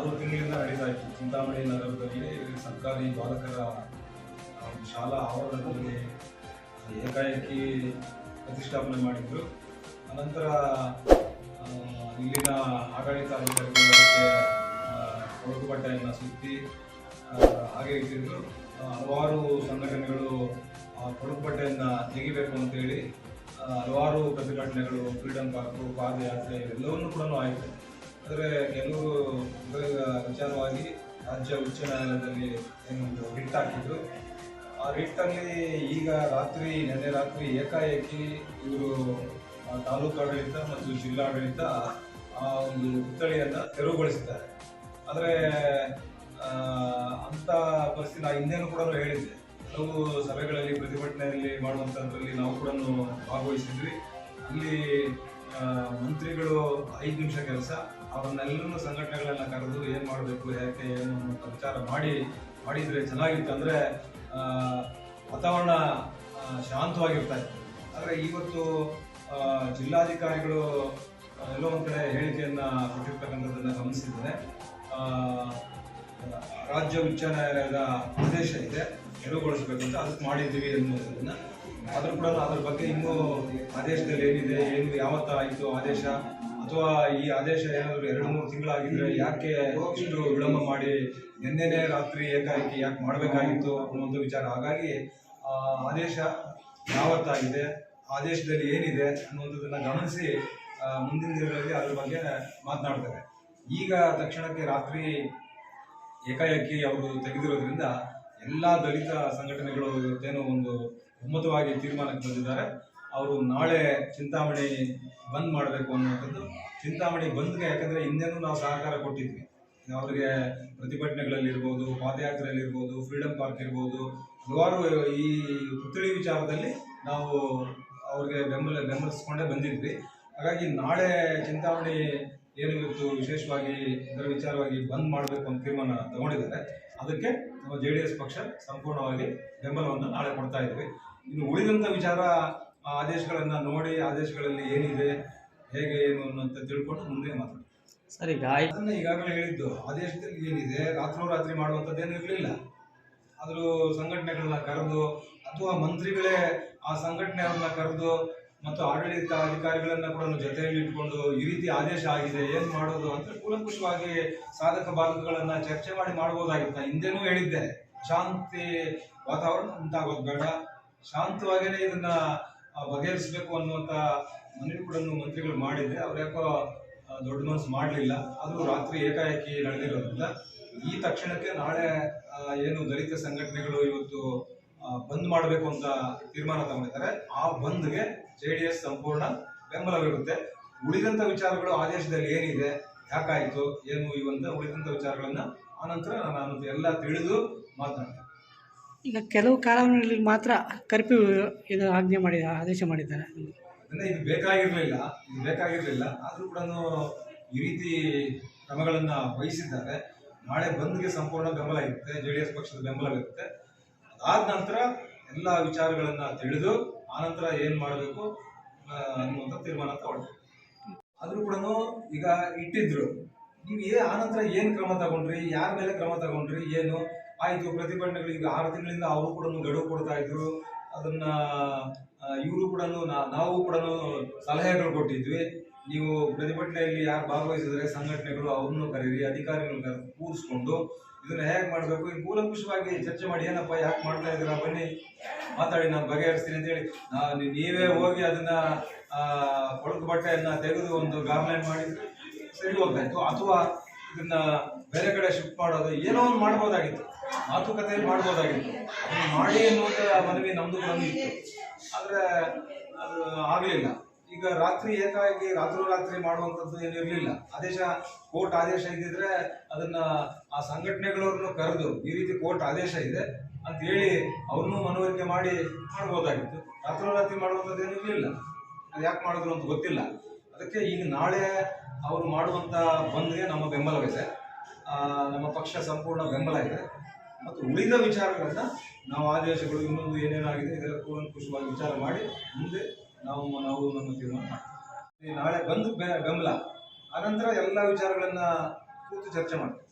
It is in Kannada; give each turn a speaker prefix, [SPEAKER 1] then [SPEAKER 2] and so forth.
[SPEAKER 1] ಆರು ತಿಂಗಳಿಂದ ನಡೀತಾ ಇತ್ತು ಚಿಂತಾಮಣಿ ನಗರದಲ್ಲಿ ಸರ್ಕಾರಿ ಬಾಲಕರ ಶಾಲಾ ಆವರಣದಲ್ಲಿ ಏಕಾಏಕಿ ಪ್ರತಿಷ್ಠಾಪನೆ ಮಾಡಿದ್ರು. ಅನಂತರ ಇಲ್ಲಿನ ಆಡಳಿತಾಧಿಕಾರಿಗಳು ಅದಕ್ಕೆ ಒಳಗುಬಟ್ಟೆಯನ್ನು ಸುತ್ತಿ ಹಾಗೆ ಇಟ್ಟಿದ್ರು. ಹಲವಾರು ಸಂಘಟನೆಗಳು ಕೊಡುಪಟ್ಟೆಯನ್ನು ತೆಗಿಬೇಕು ಅಂತೇಳಿ ಹಲವಾರು ಪ್ರತಿಭಟನೆಗಳು ಫ್ರೀಡಮ್ ಪಾರ್ಕು, ಪಾದಯಾತ್ರೆ ಎಲ್ಲವನ್ನೂ ಕೂಡ ಆಯಿತು. ಆದರೆ ಕೆಲವು ವಿಚಾರವಾಗಿ ರಾಜ್ಯ ಉಚ್ಚ ನ್ಯಾಯಾಲಯದಲ್ಲಿ ಏನೊಂದು ರಿಟ್ ಹಾಕಿದ್ರು. ಆ ರಿಟ್ಟಲ್ಲಿ ಈಗ ರಾತ್ರಿ, ನಿನ್ನೆ ರಾತ್ರಿ ಏಕಾಏಕಿ ಇವರು ತಾಲೂಕು ಆಡಳಿತ ಮತ್ತು ಜಿಲ್ಲಾಡಳಿತ ಆ ಒಂದು ಪುತ್ಥಳಿಯನ್ನು ತೆರವುಗೊಳಿಸಿದ್ದಾರೆ. ಆದರೆ ಅಂಥ ಪರಿಸ್ಥಿತಿ ನಾ ಇನ್ನೇನು ಕೂಡ ಹೇಳಿದ್ದೆ. ಹಲವು ಸಭೆಗಳಲ್ಲಿ, ಪ್ರತಿಭಟನೆಯಲ್ಲಿ ಮಾಡುವಂಥದ್ರಲ್ಲಿ ನಾವು ಕೂಡ ಭಾಗವಹಿಸಿದ್ವಿ. ಅಲ್ಲಿ ಮಂತ್ರಿಗಳು ಐದು ನಿಮಿಷ ಕೆಲಸ. ಅವ್ರನ್ನೆಲ್ಲರೂ ಸಂಘಟನೆಗಳನ್ನ ಕರೆದು ಏನು ಮಾಡಬೇಕು, ಯಾಕೆ, ಏನು ಅಂತ ವಿಚಾರ ಮಾಡಿ, ಮಾಡಿದರೆ ಚೆನ್ನಾಗಿತ್ತು ಅಂದರೆ ವಾತಾವರಣ ಶಾಂತವಾಗಿರ್ತಾ ಇತ್ತು. ಆದರೆ ಇವತ್ತು ಜಿಲ್ಲಾಧಿಕಾರಿಗಳು ಎಲ್ಲೋ ಒಂದು ಕಡೆ ಹೇಳಿಕೆಯನ್ನು ಕೊಟ್ಟಿರ್ತಕ್ಕಂಥದ್ದನ್ನು ಗಮನಿಸಿದ್ದೇನೆ ರಾಜ್ಯ ಉಚ್ಚ ನ್ಯಾಯಾಲಯದ ಆದೇಶ ಇದೆ, ತೆರವುಗೊಳಿಸಬೇಕು ಅಂತ ಅದಕ್ಕೆ ಮಾಡಿದ್ದೀವಿ ಅನ್ನೋದನ್ನ ಆದರೂ ಕೂಡ ಅದ್ರ ಬಗ್ಗೆ ಇನ್ನೂ ಆದೇಶದಲ್ಲಿ ಏನಿದೆ, ಏನು ಯಾವತ್ತಾಯಿತು ಆದೇಶ? ಅಥವಾ ಈ ಆದೇಶ ಏನಾದರೂ ಎರಡು ಮೂರು ತಿಂಗಳಾಗಿದ್ರೆ ಯಾಕೆ ಇಷ್ಟು ವಿಳಂಬ ಮಾಡಿ ನಿನ್ನೆನೇ ರಾತ್ರಿ ಏಕಾಏಕಿ ಯಾಕೆ ಮಾಡಬೇಕಾಗಿತ್ತು ಅನ್ನುವಂಥ ವಿಚಾರ. ಹಾಗಾಗಿ ಆದೇಶ ಯಾವತ್ತಾಗಿದೆ, ಆದೇಶದಲ್ಲಿ ಏನಿದೆ ಅನ್ನುವಂಥದ್ದನ್ನು ಗಮನಿಸಿ ಮುಂದಿನ ದಿನಗಳಲ್ಲಿ ಅದ್ರ ಬಗ್ಗೆ ಮಾತನಾಡ್ತಾರೆ ಈಗ ತಕ್ಷಣಕ್ಕೆ ರಾತ್ರಿ ಏಕಾಏಕಿ ಅವರು ತೆಗೆದಿರೋದ್ರಿಂದ ಎಲ್ಲ ದಲಿತ ಸಂಘಟನೆಗಳು ಏನೋ ಒಂದು ಒಮ್ಮತವಾಗಿ ತೀರ್ಮಾನಕ್ಕೆ ಬಂದಿದ್ದಾರೆ. ಅವರು ನಾಳೆ ಚಿಂತಾಮಣಿ ಬಂದ್ ಮಾಡಬೇಕು ಅನ್ನುವಂಥದ್ದು. ಚಿಂತಾಮಣಿ ಬಂದ್ಗೆ ಯಾಕಂದ್ರೆ ಹಿಂದೆನೂ ನಾವು ಸಹಕಾರ ಕೊಟ್ಟಿದ್ವಿ. ಅವರಿಗೆ ಪ್ರತಿಭಟನೆಗಳಲ್ಲಿರ್ಬೋದು ಪಾದಯಾತ್ರೆಯಲ್ಲಿರ್ಬೋದು ಫ್ರೀಡಂ ಪಾರ್ಕ್ ಇರ್ಬೋದು, ಹಲವಾರು ಈ ಪುತ್ಥಳಿ ವಿಚಾರದಲ್ಲಿ ನಾವು ಅವ್ರಿಗೆ ಬೆಂಬಲ, ಬೆಂಬಲಿಸ್ಕೊಂಡೇ ಬಂದಿದ್ವಿ. ಹಾಗಾಗಿ ನಾಳೆ ಚಿಂತಾಮಣಿ ಏನು ಇವತ್ತು ವಿಶೇಷವಾಗಿ ಇದರ ವಿಚಾರವಾಗಿ ಬಂದ್ ಮಾಡಬೇಕು ಅಂತ ತೀರ್ಮಾನ ತಗೊಂಡಿದ್ದಾರೆ. ಅದಕ್ಕೆ ನಮ್ಮ ಜೆ ಪಕ್ಷ ಸಂಪೂರ್ಣವಾಗಿ ಬೆಂಬಲವನ್ನು ನಾಳೆ ಕೊಡ್ತಾ ಇದ್ವಿ. ಇನ್ನು ಉಳಿದಂಥ ವಿಚಾರ ಆದೇಶಗಳನ್ನು ನೋಡಿ ಆದೇಶಗಳಲ್ಲಿ ಏನಿದೆ ಹೇಗೆ ಏನು ಅನ್ನೋಂತ ತಿಳ್ಕೊಂಡು ಮುಂದೆ ಮಾತಾಡ್ತೀವಿ
[SPEAKER 2] ಸರಿ
[SPEAKER 1] ಅದನ್ನ ಈಗಾಗಲೇ ಹೇಳಿದ್ದು ಆದೇಶದಲ್ಲಿ ಏನಿದೆ ರಾತ್ರೋರಾತ್ರಿ ಮಾಡುವಂಥದ್ದೇನು ಇರಲಿಲ್ಲ. ಆದರೂ ಸಂಘಟನೆಗಳನ್ನ ಕರೆದು ಅಥವಾ ಮಂತ್ರಿಗಳೇ ಆ ಸಂಘಟನೆಯವ್ರನ್ನ ಕರೆದು ಮತ್ತು ಆಡಳಿತ ಅಧಿಕಾರಿಗಳನ್ನ ಕೂಡ ಜೊತೆಯಲ್ಲಿ ಇಟ್ಕೊಂಡು ಈ ರೀತಿ ಆದೇಶ ಆಗಿದೆ ಏನ್ ಮಾಡೋದು ಅಂತ ಕೂಲಂಕುಷವಾಗಿ ಸಾಧಕ ಬಾಧಕಗಳನ್ನ ಚರ್ಚೆ ಮಾಡಿ ಮಾಡ್ಬೋದಾಗಿತ್ತ? ಹಿಂದೆನೂ ಹೇಳಿದ್ದೆ ಶಾಂತಿ ವಾತಾವರಣ ಉಂಟಾಗೋದು ಬೇಡ ಶಾಂತವಾಗೇನೆ ಇದನ್ನ ಬಗೆಹರಿಸಬೇಕು ಅನ್ನುವಂತ ಮನವಿ ಕೂಡ ಮಂತ್ರಿಗಳು ಮಾಡಿದ್ರೆ, ಅವ್ರು ಯಾಕೋ ದೊಡ್ಡ ಮನಸ್ಸು ಮಾಡಲಿಲ್ಲ. ಅದು ರಾತ್ರಿ ಏಕಾಏಕಿ ನಡೆದಿರೋದ್ರಿಂದ ಈ ತಕ್ಷಣಕ್ಕೆ ನಾಳೆ ಏನು ದಲಿತ ಸಂಘಟನೆಗಳು ಇವತ್ತು ಬಂದ್ ಮಾಡಬೇಕು ಅಂತ ತೀರ್ಮಾನ ತಗೊಂಡಿದ್ದಾರೆ. ಆ ಬಂದ್ಗೆ ಜೆ ಡಿ ಎಸ್ ಸಂಪೂರ್ಣ ಬೆಂಬಲವಿರುತ್ತೆ. ಉಳಿದಂತ ವಿಚಾರಗಳು ಆದೇಶದಲ್ಲಿ ಏನಿದೆ, ಯಾಕಾಯಿತು, ಏನು ಇವಂತ ಉಳಿದಂತ ವಿಚಾರಗಳನ್ನ ಆನಂತರ ನಾನು ಎಲ್ಲ ತಿಳಿದು ಮಾತನಾಡ್ತೇನೆ.
[SPEAKER 2] ಈಗ ಕೆಲವು ಕಾಲಗಳಲ್ಲಿ ಮಾತ್ರ ಕರ್ಫ್ಯೂ ಇದು ಆಜ್ಞೆ ಮಾಡಿ ಆದೇಶ ಮಾಡಿದ್ದಾರೆ.
[SPEAKER 1] ಇದು ಬೇಕಾಗಿರಲಿಲ್ಲ ಇದು ಬೇಕಾಗಿರಲಿಲ್ಲ ಆದರೂ ಕೂಡ ಈ ರೀತಿ ಕ್ರಮಗಳನ್ನು ವಹಿಸಿದ್ದಾರೆ. ನಾಳೆ ಬಂದ್ಗೆ ಸಂಪೂರ್ಣ ಬೆಂಬಲ ಇರುತ್ತೆ ಜೆ ಡಿ ಎಸ್ ಪಕ್ಷದ ಬೆಂಬಲವಿರುತ್ತೆ ಅದಾದ ನಂತರ ಎಲ್ಲ ವಿಚಾರಗಳನ್ನು ತಿಳಿದು, ಆನಂತರ ಏನು ಮಾಡಬೇಕು ಅನ್ನುವಂಥ ತೀರ್ಮಾನ ತಗೊಂಡ್ರು ಆದರೂ ಕೂಡ ಈಗ ಇಟ್ಟಿದ್ರು. ನೀವು ಏ, ಆನಂತರ ಏನು ಕ್ರಮ ತಗೊಂಡ್ರಿ, ಯಾರ ಮೇಲೆ ಕ್ರಮ ತಗೊಂಡ್ರಿ, ಏನು? ಆಯ್ತು, ಪ್ರತಿಭಟನೆಗಳು ಈಗ ಆರು ತಿಂಗಳಿಂದ ಅವರು ಕೂಡ ಗಡುವು ಕೊಡ್ತಾ ಇದ್ರು. ಅದನ್ನ ಇವರು ಕೂಡ ನಾವು ಕೂಡ ಸಲಹೆಗಳು ಕೊಟ್ಟಿದ್ವಿ. ನೀವು ಪ್ರತಿಭಟನೆಯಲ್ಲಿ ಯಾರು ಭಾಗವಹಿಸಿದ್ರೆ ಸಂಘಟನೆಗಳು ಅವ್ರನ್ನು ಕರೀರಿ, ಅಧಿಕಾರಿಗಳನ್ನ ಕೂರಿಸ್ಕೊಂಡು ಇದನ್ನ ಹೇಗೆ ಮಾಡಬೇಕು? ಈ ಕೂಲಂಕುಷವಾಗಿ ಚರ್ಚೆ ಮಾಡಿ, ಏನಪ್ಪ, ಯಾಕೆ ಮಾಡ್ತಾ ಇದ್ದೀರಾ? ಬನ್ನಿ, ಮಾತಾಡಿ, ನಾನು ಬಗೆಹರಿಸ್ತೀನಿ ಅಂತೇಳಿ ನಾ- ನೀ- ನೀವೇ ಹೋಗಿ ಅದನ್ನ ಕೊಳಕು ಬಟ್ಟೆಯನ್ನ ತೆಗೆದು ಒಂದು ಗಾರ್ಮೆಂಟ್ ಮಾಡಿ, ಸರಿ, ಹೋಗ್ತಾ ಇತ್ತು. ಅಥವಾ ಇದನ್ನ ಬೇರೆ ಕಡೆ ಶಿಫ್ಟ್ ಮಾಡೋದು ಏನೋ ಒಂದು ಮಾಡ್ಬೋದಾಗಿತ್ತು. ಮಾತುಕತೆಯಲ್ಲಿ ಮಾಡ್ಬೋದಾಗಿತ್ತು. ಅದನ್ನ ಮಾಡಿ ಅನ್ನುವಂಥ ಮನವಿ ನಮ್ದು ಬಂದಿತ್ತು. ಆದರೆ ಆದ್ರೆ ಅದು ಆಗಲಿಲ್ಲ. ಈಗ ರಾತ್ರಿ ಏಕಾಏಕಿ ರಾತ್ರೋರಾತ್ರಿ ಮಾಡುವಂಥದ್ದು ಏನು ಇರಲಿಲ್ಲ. ಆದೇಶ, ಕೋರ್ಟ್ ಆದೇಶ ಇದ್ದಿದ್ರೆ ಅದನ್ನ ಆ ಸಂಘಟನೆಗಳವ್ರನ್ನು ಕರೆದು ಈ ರೀತಿ ಕೋರ್ಟ್ ಆದೇಶ ಇದೆ ಅಂತ ಹೇಳಿ ಅವ್ರನ್ನೂ ಮನವರಿಕೆ ಮಾಡಿ ಮಾಡ್ಬೋದಾಗಿತ್ತು. ರಾತ್ರೋರಾತ್ರಿ ಮಾಡುವಂಥದ್ದು ಏನು ಇರಲಿಲ್ಲ. ಅದು ಯಾಕೆ ಮಾಡಿದ್ರು ಅಂತ ಗೊತ್ತಿಲ್ಲ. ಅದಕ್ಕೆ ಈಗ ನಾಳೆ ಅವರು ಮಾಡುವಂತ ಬಂದ್ಗೆ ನಮ್ಮ ಬೆಂಬಲವಿದೆ ನಮ್ಮ ಪಕ್ಷ ಸಂಪೂರ್ಣ ಬೆಂಬಲ ಇದೆ. ಮತ್ತು ಉಳಿದ ವಿಚಾರಗಳನ್ನ ನಾವು ಆದೇಶಗಳು ಇನ್ನೊಂದು ಏನೇನಾಗಿದೆ ಇದರ ಕೂಲಂಕುಷವಾಗಿ ವಿಚಾರ ಮಾಡಿ ಮುಂದೆ ನಾವು ನಾವು ನಮ್ಮ ತೀರ್ಮಾನ ಮಾಡ್ತೀವಿ. ನಾಳೆ ಬಂದು ಬೆಂಬಲ. ಆನಂತರ ಎಲ್ಲ ವಿಚಾರಗಳನ್ನ ಕೂತು ಚರ್ಚೆ ಮಾಡ್ತೀವಿ.